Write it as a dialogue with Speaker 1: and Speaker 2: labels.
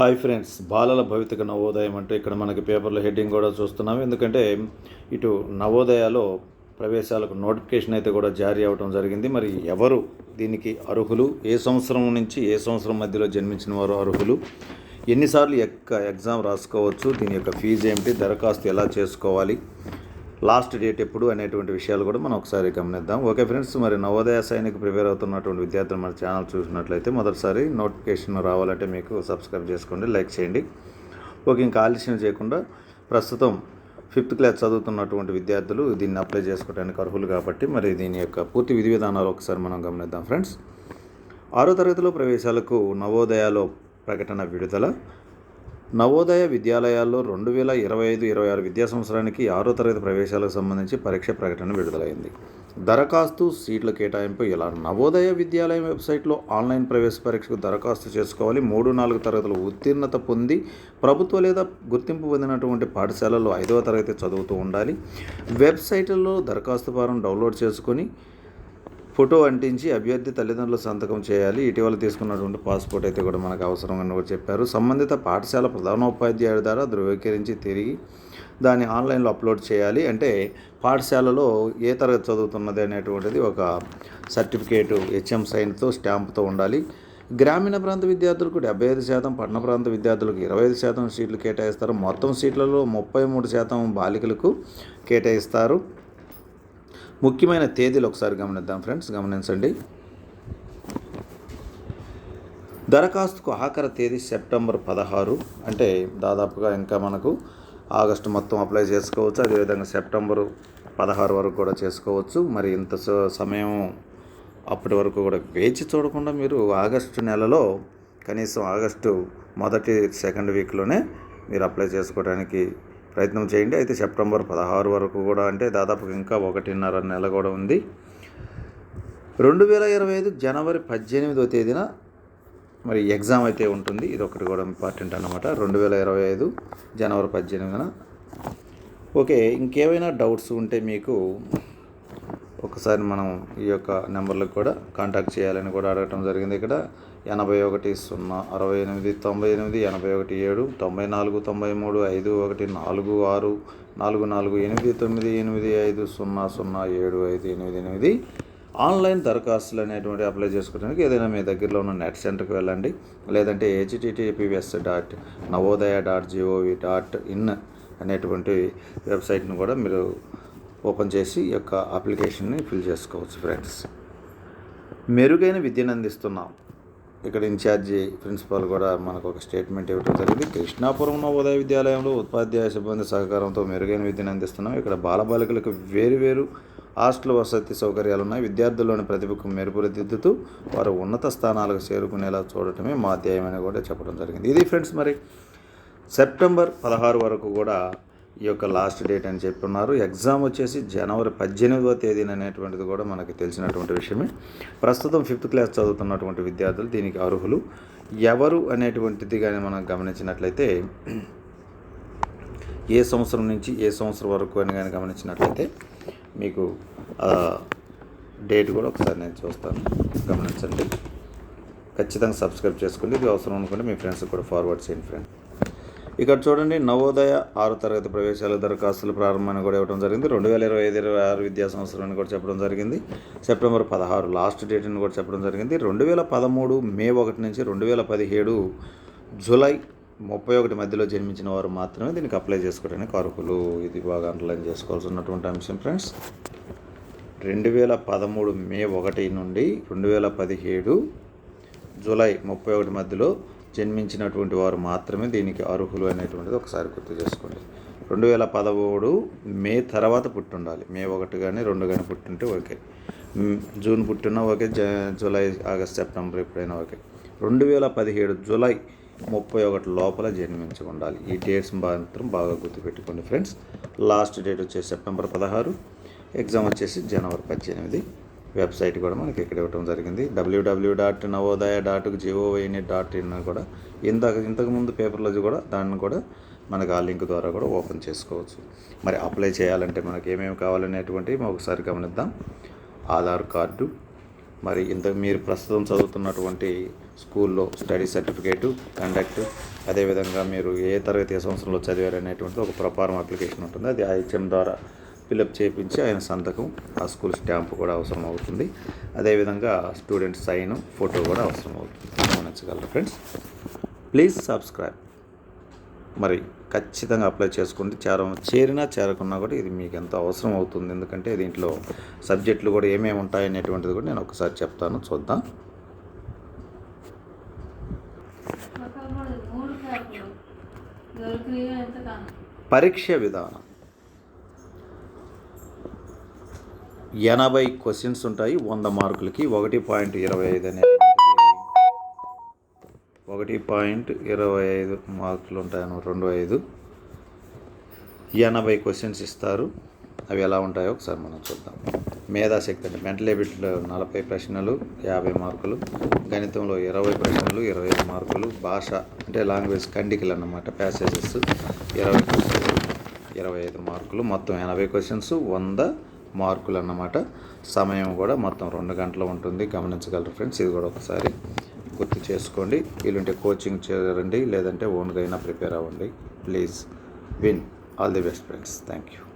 Speaker 1: Hi friends బాలల భవితక నవోదయం అంటే ఇక్కడ మనకి పేపర్లో హెడ్డింగ్ కూడా చూస్తున్నాం. ఎందుకంటే ఇటు నవోదయాలో ప్రవేశాలకు నోటిఫికేషన్ అయితే కూడా జారీ అవ్వడం జరిగింది. మరి ఎవరు దీనికి అర్హులు? ఏ సంవత్సరం నుంచి ఏ సంవత్సరం మధ్యలో జన్మించిన వారు అర్హులు? ఎన్నిసార్లు ఎక్క ఎగ్జామ్ రాసుకోవచ్చు? దీని యొక్క ఫీజు ఏమిటి? దరఖాస్తు ఎలా చేసుకోవాలి? లాస్ట్ డేట్ ఎప్పుడు అనేటువంటి విషయాలు కూడా మనం ఒకసారి గమనిద్దాం. ఓకే ఫ్రెండ్స్ మరి నవోదయ సైనిక్ ప్రిపేర్ అవుతున్నటువంటి విద్యార్థులు మన ఛానల్ చూసినట్లయితే మొదటిసారి నోటిఫికేషన్ రావాలంటే మీకు సబ్స్క్రైబ్ చేసుకోండి లైక్ చేయండి. ఓకే ఇంకా ఆలస్యం చేయకుండా ప్రస్తుతం ఫిఫ్త్ క్లాస్ చదువుతున్నటువంటి విద్యార్థులు దీన్ని అప్లై చేసుకోవడానికి అర్హులు కాబట్టి మరి దీని యొక్క పూర్తి విధి విధానాలు ఒకసారి మనం గమనిద్దాం. ఫ్రెండ్స్ ఆరో తరగతిలో ప్రవేశాలకు నవోదయాలో ప్రకటన విడుదల నవోదయ విద్యాలయాల్లో రెండు వేల ఇరవై ఐదు ఇరవై ఆరు విద్యా సంవత్సరానికి ఆరో తరగతి ప్రవేశాలకు సంబంధించి పరీక్ష ప్రకటన విడుదలైంది. దరఖాస్తు సీట్ల కేటాయింపు ఇలా నవోదయ విద్యాలయం వెబ్సైట్లో ఆన్లైన్ ప్రవేశ పరీక్షకు దరఖాస్తు చేసుకోవాలి. మూడు నాలుగు తరగతులు ఉత్తీర్ణత పొంది ప్రభుత్వ లేదా గుర్తింపు పొందినటువంటి పాఠశాలలో ఐదవ తరగతి చదువుతూ ఉండాలి. వెబ్సైట్లలో దరఖాస్తు ఫారం డౌన్లోడ్ చేసుకొని ఫోటో అంటించి అభ్యర్థి తల్లిదండ్రుల సంతకం చేయాలి. ఇటీవల తీసుకున్నటువంటి పాస్పోర్ట్ అయితే కూడా మనకు అవసరం అని కూడా చెప్పారు. సంబంధిత పాఠశాల ప్రధానోపాధ్యాయుడి ద్వారా ధృవీకరించి తిరిగి దాన్ని ఆన్లైన్లో అప్లోడ్ చేయాలి. అంటే పాఠశాలలో ఏ తరగతి చదువుతున్నది అనేటువంటిది ఒక సర్టిఫికేటు హెచ్ఎం సైన్తో స్టాంప్తో ఉండాలి. గ్రామీణ ప్రాంత విద్యార్థులకు డెబ్బై ఐదు శాతం పట్టణ ప్రాంత విద్యార్థులకు ఇరవై ఐదు శాతం సీట్లు కేటాయిస్తారు. మొత్తం సీట్లలో ముప్పై మూడు శాతం బాలికలకు కేటాయిస్తారు. ముఖ్యమైన తేదీలు ఒకసారి గమనిద్దాం ఫ్రెండ్స్ గమనించండి. దరఖాస్తుకు ఆఖరి తేదీ సెప్టెంబర్ పదహారు అంటే దాదాపుగా ఇంకా మనకు ఆగస్టు మొత్తం అప్లై చేసుకోవచ్చు అదేవిధంగా సెప్టెంబరు పదహారు వరకు కూడా చేసుకోవచ్చు. మరి ఇంత స- సమయం అప్పటి వరకు కూడా వేచి చూడకుండా మీరు ఆగస్టు నెలలో కనీసం ఆగస్టు మొదటి సెకండ్ వీక్లోనే మీరు అప్లై చేసుకోవడానికి ప్రయత్నం చేయండి. అయితే సెప్టెంబర్ పదహారు వరకు కూడా అంటే దాదాపు ఇంకా ఒకటిన్నర నెల కూడా ఉంది. రెండు వేల ఇరవై ఐదు జనవరి పద్దెనిమిదో తేదీన మరి ఎగ్జామ్ అయితే ఉంటుంది. ఇది ఒకటి కూడా ఇంపార్టెంట్ అనమాట రెండు వేల ఇరవై ఐదు జనవరి పద్దెనిమిదిన. ఓకే ఇంకేమైనా డౌట్స్ ఉంటే మీకు ఒకసారి మనం ఈ యొక్క నెంబర్లకు కూడా కాంటాక్ట్ చేయాలని కూడా అడగటం జరిగింది ఇక్కడ. ఎనభై ఒకటి సున్నా అరవై ఎనిమిది తొంభై ఎనిమిది ఎనభై ఒకటి ఏడు తొంభై నాలుగు తొంభై మూడు ఐదు ఒకటి నాలుగు ఆరు నాలుగు నాలుగు ఎనిమిది తొమ్మిది ఎనిమిది ఐదు సున్నా సున్నా ఏడు ఐదు ఎనిమిది ఎనిమిది. ఆన్లైన్ దరఖాస్తులు అనేటువంటి అప్లై చేసుకోవడానికి ఏదైనా మీ దగ్గరలో ఉన్న నెట్ సెంటర్కి వెళ్ళండి. లేదంటే HTTPS dot Navodaya dot GOV dot in అనేటువంటి వెబ్సైట్ను కూడా మీరు ఓపెన్ చేసి ఈ యొక్క అప్లికేషన్ని ఫిల్ చేసుకోవచ్చు ఫ్రెండ్స్. మెరుగైన విద్యను అందిస్తున్నాం. ఇక్కడ ఇన్ఛార్జి ప్రిన్సిపాల్ కూడా మనకు ఒక స్టేట్మెంట్ ఇవ్వడం జరిగింది. కృష్ణాపురం ఉదయ విద్యాలయంలో ఉపాధ్యాయ సిబ్బంది సహకారంతో మెరుగైన విద్యను అందిస్తున్నాం. ఇక్కడ బాలబాలికలకు వేరు వేరు హాస్టల్ వసతి సౌకర్యాలు ఉన్నాయి. విద్యార్థుల్లోని ప్రతిభకు మెరుగుదిద్దుతూ వారు ఉన్నత స్థానాలకు చేరుకునేలా చూడటమే మా అధ్యాయమని కూడా చెప్పడం జరిగింది. ఇది ఫ్రెండ్స్ మరి సెప్టెంబర్ పదహారు వరకు కూడా ఈ యొక్క లాస్ట్ డేట్ అని చెప్పున్నారు. ఎగ్జామ్ వచ్చేసి జనవరి పద్దెనిమిదవ తేదీన అనేటువంటిది కూడా మనకి తెలిసినటువంటి విషయమే. ప్రస్తుతం ఫిఫ్త్ క్లాస్ చదువుతున్నటువంటి విద్యార్థులు దీనికి అర్హులు. ఎవరు అనేటువంటిది కానీ మనం గమనించినట్లయితే ఏ సంవత్సరం నుంచి ఏ సంవత్సరం వరకు అని కానీ గమనించినట్లయితే మీకు డేట్ కూడా ఒకసారి నేను చూస్తాను. గమనించండి. ఖచ్చితంగా సబ్స్క్రైబ్ చేసుకోండి. ఇది అవసరం అనుకుంటే మీ ఫ్రెండ్స్కి కూడా ఫార్వర్డ్ చేయండి ఫ్రెండ్ ఇక్కడ చూడండి నవోదయ ఆరు తరగతి ప్రవేశాల దరఖాస్తులు ప్రారంభాన్ని కూడా ఇవ్వడం జరిగింది. రెండు వేల ఇరవై ఐదు ఇరవై ఆరు విద్యా సంవత్సరాన్ని కూడా చెప్పడం జరిగింది. సెప్టెంబర్ పదహారు లాస్ట్ డేట్ని కూడా చెప్పడం జరిగింది. రెండు వేల పదమూడు మే ఒకటి నుంచి రెండు వేల పదిహేడు జూలై ముప్పై ఒకటి మధ్యలో జన్మించిన వారు మాత్రమే దీనికి అప్లై చేసుకోవడానికి అర్హులు ఇది బాగా అండర్లైన్ చేసుకోవాల్సి ఉన్నటువంటి అంశం ఫ్రెండ్స్ రెండు వేల పదమూడు మే ఒకటి నుండి రెండు వేల పదిహేడు జూలై ముప్పై ఒకటి మధ్యలో జన్మించినటువంటి వారు మాత్రమే దీనికి అర్హులు అనేటువంటిది ఒకసారి గుర్తు చేసుకోండి. రెండు వేల పదమూడు మే తర్వాత పుట్టుండాలి. మే ఒకటి కానీ రెండు కానీ పుట్టుంటే ఓకే. జూన్ పుట్టినా ఓకే జ జూలై ఆగస్ట్ సెప్టెంబర్ ఎప్పుడైనా ఓకే. రెండు వేల పదిహేడు జూలై ముప్పై ఒకటి లోపల జన్మించి ఉండాలి. ఈ డేట్స్ మాత్రం బాగా గుర్తుపెట్టుకోండి ఫ్రెండ్స్. లాస్ట్ డేట్ వచ్చేసి సెప్టెంబర్ పదహారు ఎగ్జామ్ వచ్చేసి జనవరి పద్దెనిమిది. వెబ్సైట్ కూడా మనకి ఇక్కడ ఇవ్వడం జరిగింది. డబ్ల్యూడబ్ల్యూ డాట్ నవోదయ డాట్ జిఓవైని డాట్ ఇన్ కూడా ఇంతకు ఇంతకుముందు పేపర్లో కూడా దాన్ని కూడా మనకు ఆ లింక్ ద్వారా కూడా ఓపెన్ చేసుకోవచ్చు. మరి అప్లై చేయాలంటే మనకి ఏమేమి కావాలనేటువంటివి ఒకసారి గమనిద్దాం. ఆధార్ కార్డు మరి ఇంత మీరు ప్రస్తుతం చదువుతున్నటువంటి స్కూల్లో స్టడీ సర్టిఫికేటు కండక్ట్ అదేవిధంగా మీరు ఏ తరగతి ఏ సంవత్సరంలో చదివారు అనేటువంటిది ఒక ప్రపారం అప్లికేషన్ ఉంటుంది. అది ఐహెచ్ఎం ద్వారా ఫిలప్ చేయించి ఆయన సంతకం ఆ స్కూల్ స్టాంపు కూడా అవసరం అవుతుంది అదేవిధంగా స్టూడెంట్ సైన్ ఫోటో కూడా అవసరం అవుతుంది గమనించగలరు ఫ్రెండ్స్? Please subscribe. మరి ఖచ్చితంగా అప్లై చేసుకోండి. చేర చేరినా చేరకున్నా కూడా ఇది మీకు ఎంతో అవసరం అవుతుంది ఎందుకంటే దీంట్లో సబ్జెక్టులు కూడా ఏమేమి ఉంటాయి అనేటువంటిది కూడా నేను ఒకసారి చెప్తాను. చూద్దాం. పరీక్ష విధానం. ఎనభై క్వశ్చన్స్ ఉంటాయి వంద మార్కులకి. ఒకటి పాయింట్ ఇరవై ఐదు అనేది ఒకటి పాయింట్ ఇరవై ఐదు మార్కులు ఉంటాయను రెండు ఐదు. ఎనభై క్వశ్చన్స్ ఇస్తారు. అవి ఎలా ఉంటాయో ఒకసారి మనం చూద్దాం. మేధాశక్తి అంటే మెంటల్ ఎబిట్లో నలభై ప్రశ్నలు యాభై మార్కులు. గణితంలో ఇరవై ప్రశ్నలు ఇరవై ఐదు మార్కులు. భాష అంటే లాంగ్వేజ్ కండికలు అన్నమాట ప్యాసేజెస్ ఇరవై ఇరవై ఐదు మార్కులు. మొత్తం ఎనభై క్వశ్చన్స్ వంద మార్కులు అన్నమాట సమయం కూడా మొత్తం రెండు గంటలు ఉంటుంది. గమనించగలరు ఫ్రెండ్స్ ఇది కూడా ఒకసారి గుర్తు చేసుకోండి. వీలుంటే కోచింగ్ చేరండి లేదంటే ఓన్గా అయినా ప్రిపేర్ అవ్వండి. Please win. All the best friends. Thank you